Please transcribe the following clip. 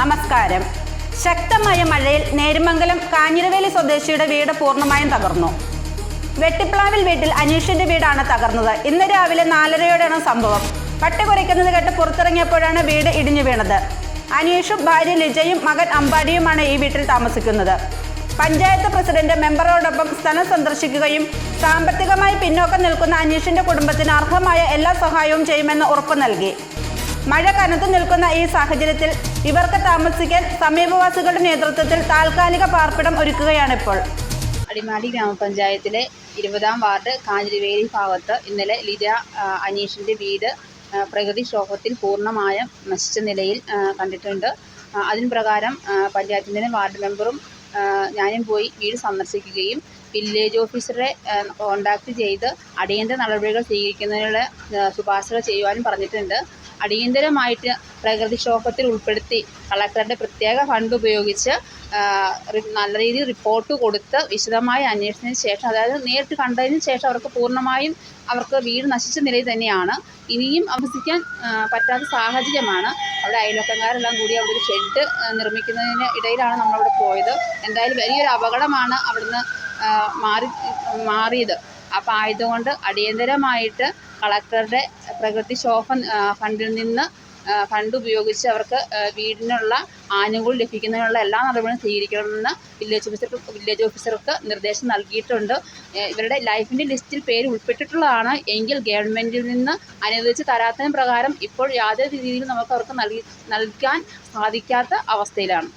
നമസ്കാരം. ശക്തമായ മഴയിൽ നേരുമംഗലം കാഞ്ഞിരവേലി സ്വദേശിയുടെ വീട് പൂർണമായും തകർന്നു. വെട്ടിപ്ലാവിൽ വീട്ടിൽ അനീഷിന്റെ വീടാണ് തകർന്നത്. ഇന്ന് രാവിലെ നാലരയോടെയാണ് സംഭവം. പട്ടി കുറയ്ക്കുന്നത് കേട്ട് പുറത്തിറങ്ങിയപ്പോഴാണ് വീട് ഇടിഞ്ഞു വീണത്. അനീഷും ഭാര്യ ലിജയും മകൻ അമ്പാടിയുമാണ് ഈ വീട്ടിൽ താമസിക്കുന്നത്. പഞ്ചായത്ത് പ്രസിഡന്റ് മെമ്പറോടൊപ്പം സ്ഥലം സന്ദർശിക്കുകയും സാമ്പത്തികമായി പിന്നോക്കം നിൽക്കുന്ന അനീഷിന്റെ കുടുംബത്തിന് അർഹമായ എല്ലാ സഹായവും ചെയ്യുമെന്ന് ഉറപ്പു നൽകി. മഴ കനത്തു നിൽക്കുന്ന ഈ സാഹചര്യത്തിൽ ഇവർക്ക് താമസിക്കാൻ സമീപവാസികളുടെ നേതൃത്വത്തിൽ താൽക്കാലിക പാർപ്പിടം ഒരുക്കുകയാണ് ഇപ്പോൾ അടിമാലി ഗ്രാമപഞ്ചായത്തിലെ ഇരുപതാം വാർഡ് കാഞ്ഞിരവേലി ഭാഗത്ത് ഇന്നലെ ലിജ അനീഷിന്റെ വീട് പ്രകൃതി പ്രകൃതിക്ഷോഭത്തിൽ പൂർണമായും നശിച്ച നിലയിൽ കണ്ടിട്ടുണ്ട്. അതിന് പ്രകാരം പഞ്ചായത്തിന്റെ വാർഡ് മെമ്പറും ഞാനും പോയി വീട് സന്ദർശിക്കുകയും വില്ലേജ് ഓഫീസറെ കോൺടാക്റ്റ് ചെയ്ത് അടിയന്തര നടപടികൾ സ്വീകരിക്കുന്നതിനുള്ള ശുപാർശകൾ ചെയ്യുവാനും പറഞ്ഞിട്ടുണ്ട്. അടിയന്തരമായിട്ട് പ്രകൃതിക്ഷോഭത്തിൽ ഉൾപ്പെടുത്തി കളക്ടറുടെ പ്രത്യേക ഫണ്ട് ഉപയോഗിച്ച് നല്ല രീതിയിൽ റിപ്പോർട്ട് കൊടുത്ത് വിശദമായി അന്വേഷണത്തിന് ശേഷം അതായത് നേരിട്ട് കണ്ടതിന് ശേഷം അവർക്ക് പൂർണമായും അവർക്ക് വീട് നശിച്ച നിലയിൽ തന്നെയാണ്. ഇനിയും അഭ്യസിക്കാൻ പറ്റാത്ത സാഹചര്യമാണ്. അവിടെ അയൽവക്കക്കാരെല്ലാം കൂടി അവിടെ ഒരു ഷെഡ് നിർമ്മിക്കുന്നതിന് ഇടയിലാണ് നമ്മളവിടെ പോയത്. എന്തായാലും വലിയൊരു അപകടമാണ് അവിടുന്ന് മാറി മാറിയത്. അപ്പോൾ ആയതുകൊണ്ട് അടിയന്തരമായിട്ട് കളക്ടറുടെ പ്രകൃതിക്ഷോഭ ഫണ്ടിൽ നിന്ന് ഫണ്ട് ഉപയോഗിച്ച് അവർക്ക് വീടിനുള്ള ആനുകൂല്യം ലഭിക്കുന്നതിനുള്ള എല്ലാ നടപടികളും സ്വീകരിക്കണമെന്ന് വില്ലേജ് ഓഫീസർക്ക് വില്ലേജ് ഓഫീസർക്ക് നിർദ്ദേശം നൽകിയിട്ടുണ്ട്. ഇവരുടെ ലൈഫിന്റെ ലിസ്റ്റിൽ പേര് ഉൾപ്പെട്ടിട്ടുള്ളതാണ്. എങ്കിൽ ഗവൺമെന്റിൽ നിന്ന് അനുവദിച്ച് തരാത്തതിന് പ്രകാരം ഇപ്പോൾ യാതൊരു രീതിയിലും നമുക്ക് അവർക്ക് നൽകി നൽകാൻ സാധിക്കാത്ത അവസ്ഥയിലാണ്.